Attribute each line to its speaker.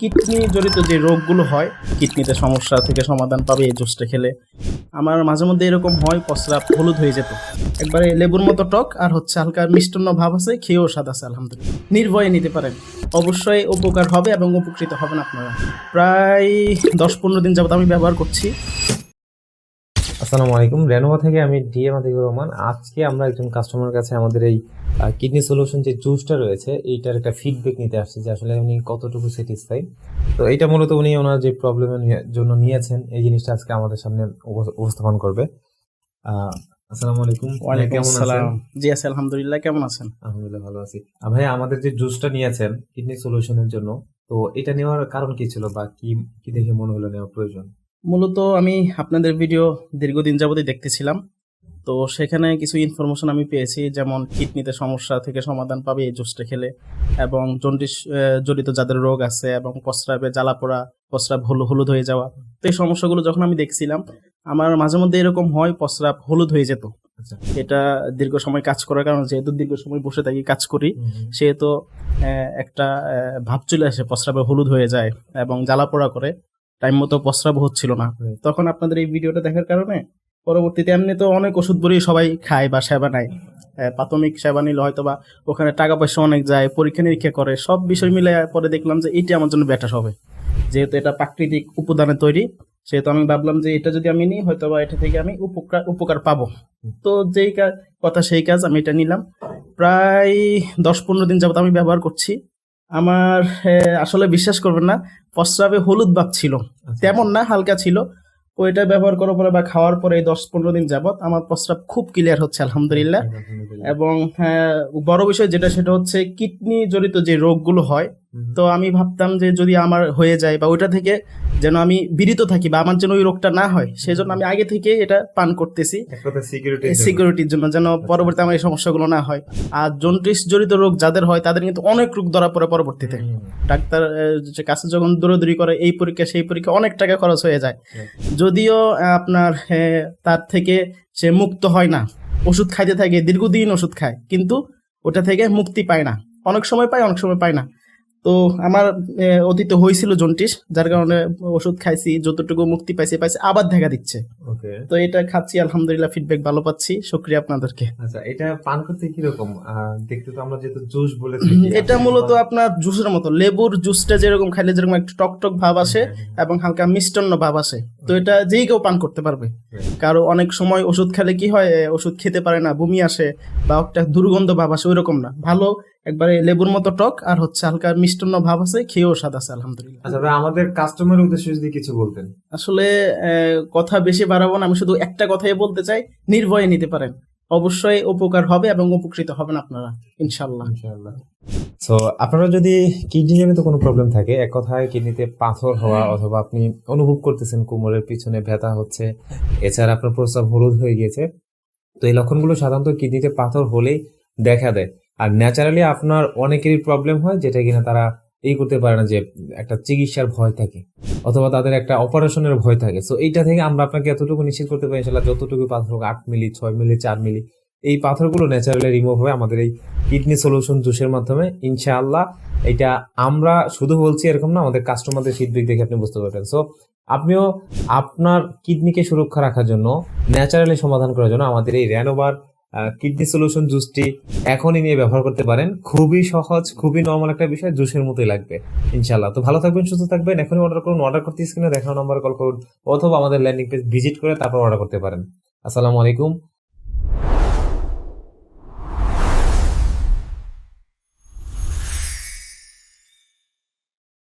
Speaker 1: Kidney জড়িত যে রোগগুলো হয়, কিডনিতে সমস্যা থেকে সমাধান পাবে, এই জুসটা খেলে। আমার মাঝে মধ্যে এরকম হয়, পসরা হলুদ হয়ে যেত। একবারে লেবুর মতো টক আর হচ্ছে হালকা মিষ্টান্ন ভাব আছে, খেয়েও স্বাদ আছে, আলহামদুলিল্লাহ। নির্ভয়ে নিতে পারেন। অবশ্যই উপকার হবে এবং উপকৃত হবেন আপনারা। প্রায় দশ পনেরো দিন যাবত আমি ব্যবহার করছি।
Speaker 2: আসসালামু আলাইকুম। রেনোভা থেকে আমি ডিএম আতিকুর রহমান। আজকে আমরা একজন কাস্টমার কাছে আমাদের এই কিডনি সলিউশন যে জুসটা রয়েছে এইটার একটা ফিডব্যাক নিতে আসছি যে আসলে উনি কতটুকু স্যাটিসফাই তো এইটা মূলত উনি ওনার যে প্রবলেমের জন্য নিয়েছেন এই জিনিসটা আজকে আমাদের সামনে উপস্থাপন করবে। আসসালামু আলাইকুম।
Speaker 1: ওয়ালাইকুম
Speaker 2: কেমন আছেন?
Speaker 1: আসসালাম। জি আছি আলহামদুলিল্লাহ কেমন আছেন?
Speaker 2: আলহামদুলিল্লাহ ভালো আছি। ভাইয়া আমাদের যে জুসটা নিয়েছেন কিডনি সলিউশনের জন্য তো এটা নেওয়ার কারণ কি ছিল বা কি কি দেখে মনে হলো নেওয়া প্রয়োজন?
Speaker 1: মূলত আমি আপনাদের ভিডিও দীর্ঘদিন যাবতই দেখতেছিলাম। তো সেখানে কিছু ইনফরমেশন আমি পেয়েছি যেমন কিডনিতে সমস্যা থেকে সমাধান পাবে এই জুসটা খেলে এবং জন্ডিস জড়িত যাদের রোগ আছে এবং প্রস্রাবে জ্বালা পোড়া প্রস্রাব হলু হলুদ হয়ে যাওয়া। তো এই সমস্যাগুলো যখন আমি দেখছিলাম আমার মাঝে মধ্যে এরকম হয় প্রস্রাব হলুদ হয়ে যেত।
Speaker 2: আচ্ছা।
Speaker 1: এটা দীর্ঘ সময় কাজ করার কারণে যেহেতু দীর্ঘ সময় বসে থাকি কাজ করি সেহেতু একটা ভাব চলে আসে প্রস্রাবে হলুদ হয়ে যায় এবং জ্বালা পোড়া করে। টাইম মতো প্রস্রাব হচ্ছিল না। তখন আপনাদের এই ভিডিওটা দেখার কারণে পরবর্তীতে এমনি তো অনেক ওষুধ বড়ি সবাই খায় বা সেবা নেয়। প্রাথমিক সেবা নিলে হয়তো বা ওখানে টাকা পয়সা অনেক যায় পরীক্ষা নিরীক্ষা করে সব বিষয় মিলে পরে দেখলাম যে এটি আমার জন্য বেটার হবে। যেহেতু এটা প্রাকৃতিক উপাদানে তৈরি সেহেতু আমি ভাবলাম যে এটা যদি আমি নিই হয়তো বা এটা থেকে আমি উপকার উপকার পাবো। তো যেই কাজ কথা সেই কাজ আমি এটা নিলাম। প্রায় দশ পনেরো দিন যাবত আমি ব্যবহার করছি। আমার আসলে বিশ্বাস করবেন না প্রস্রাবে হলুদ ভাব ছিল
Speaker 2: আচ্ছা।
Speaker 1: তেমন না হালকা ছিল ওইটা ব্যবহার করার পরে বা খাওয়ার পরে এই দশ পনেরো দিন যাবৎ আমার প্রস্রাব খুব ক্লিয়ার হচ্ছে আলহামদুলিল্লাহ
Speaker 2: আলহামদুলিল্লাহ।
Speaker 1: এবং হ্যাঁ, বড় বিষয় যেটা সেটা হচ্ছে কিডনি জড়িত যে রোগগুলো হয় তো আমি ভাবতাম যে যদি আমার হয়ে যায় বা ওইটা থেকে যেন আমি বিরত থাকি বা আমার যেন ওই রোগটা না হয় সেই জন্য আমি আগে থেকে এটা পান করতেছি। সিকিউরিটির জন্য। যেন পরবর্তী আমার এই সমস্যাগুলো না হয়। আর জন্টিস জড়িত রোগ যাদের হয় তাদের কিন্তু অনেক রোগ ধরা পড়ে পরবর্তীতে। ডাক্তার যে কাছে যখন দৌড়াদৌড়ি করে এই পরীক্ষা সেই পরীক্ষা অনেক টাকা খরচ হয়ে যায়। যদিও আপনার তার থেকে সে মুক্ত হয় না। ওষুধ খাইতে থাকে দীর্ঘদিন ওষুধ খায় কিন্তু ওটা থেকে মুক্তি পায় না। অনেক সময় পায় অনেক সময় পায় না। তো আমার অতীতে হয়েছিল জন্টিস যার কারণে ওষুধ খাইছি, যতটুকু মুক্তি পাইছি পাইছি, আবার দেখা দিচ্ছে। তো এটা খাচ্ছি আলহামদুলিল্লাহ ফিডব্যাক ভালো পাচ্ছি শুক্রিয়া আপনাদেরকে।
Speaker 2: আচ্ছা এটা পান করতে কি রকম দেখতে তো আমরা যেহেতু জুস
Speaker 1: এটা মূলত আপনার জুসের মতো লেবুর জুসটা যেরকম খাইলে যেরকম একটু টক টক ভাব আসে এবং হালকা মিষ্টান্ন ভাব আসে। তো এটা যেই কেউ পান করতে পারবে। কারও অনেক সময় ওষুধ খেলে কি হয় ওষুধ খেতে পারে না বমি আসে বা একটা দুর্গন্ধ ভাব আসে ওইরকম না। ভালো একবারে লেবুর মতো টক আর হচ্ছে হালকা মিষ্টান্ন ভাব আছে খেয়েও স্বাদ আছে আলহামদুলিল্লাহ।
Speaker 2: আচ্ছা আমাদের কাস্টমারের উদ্দেশ্যে যদি কিছু বলতেন।
Speaker 1: আসলে আহ, কথা বেশি বাড়াবো না আমি শুধু একটা কথাই বলতে চাই নির্ভয়ে নিতে পারেন। অবশ্যই উপকার হবে এবং উপকৃত হবেন আপনারা ইনশাল্লাহ
Speaker 2: ইনশাআল্লাহ। সো আপনারা যদি কিডনি জনিত কোনো প্রবলেম থাকে এক কথায় কিডনিতে পাথর হওয়া অথবা আপনি অনুভব করতেছেন কোমরের পিছনে ব্যথা হচ্ছে এছাড়া আপনার প্রস্রাব হলুদ হয়ে গিয়েছে তো এই লক্ষণগুলো সাধারণত কিডনিতে পাথর হলেই দেখা দেয়। আর ন্যাচারালি আপনার অনেকেরই প্রবলেম হয় যেটা কিনা তারা এই করতে পারে না যে একটা চিকিৎসার ভয় থাকে অথবা তাদের একটা অপারেশনের ভয় থাকে। সো এইটা থেকে আমরা আপনাকে এতটুকু নিশ্চিত করতে পারি ইনশাল্লাহ যতটুকু পাথর হোক, আট মিলি, ছয় মিলি, চার মিলি, এই পাথরগুলো ন্যাচারালি রিমুভ হবে আমাদের এই কিডনি সলিউশন জুসের মাধ্যমে ইনশাআল্লাহ এটা আমরা শুধু বলছি এরকম না, আমাদের কাস্টমারদের ফিডব্যাক দেখে আপনি বুঝতে পারবেন। সো আপনিও আপনার কিডনিকে সুরক্ষা রাখার জন্য ন্যাচারালি সমাধান করার জন্য আমাদের এই র্যানোবার কিডনি সলিউশন জুসটি এখনই নিয়ে ব্যবহার করতে পারেন। খুবই সহজ, খুবই নর্মাল একটা বিষয়, জুসের মতোই লাগবে ইনশাল্লাহ তো ভালো থাকবেন, সুস্থ থাকবেন। এখনই অর্ডার করুন অর্ডার করতে স্ক্রিনে দেখানো নম্বরে কল করুন, অথবা আমাদের ল্যান্ডিং পেজ ভিজিট করে তারপর অর্ডার করতে পারেন। আসসালামু আলাইকুম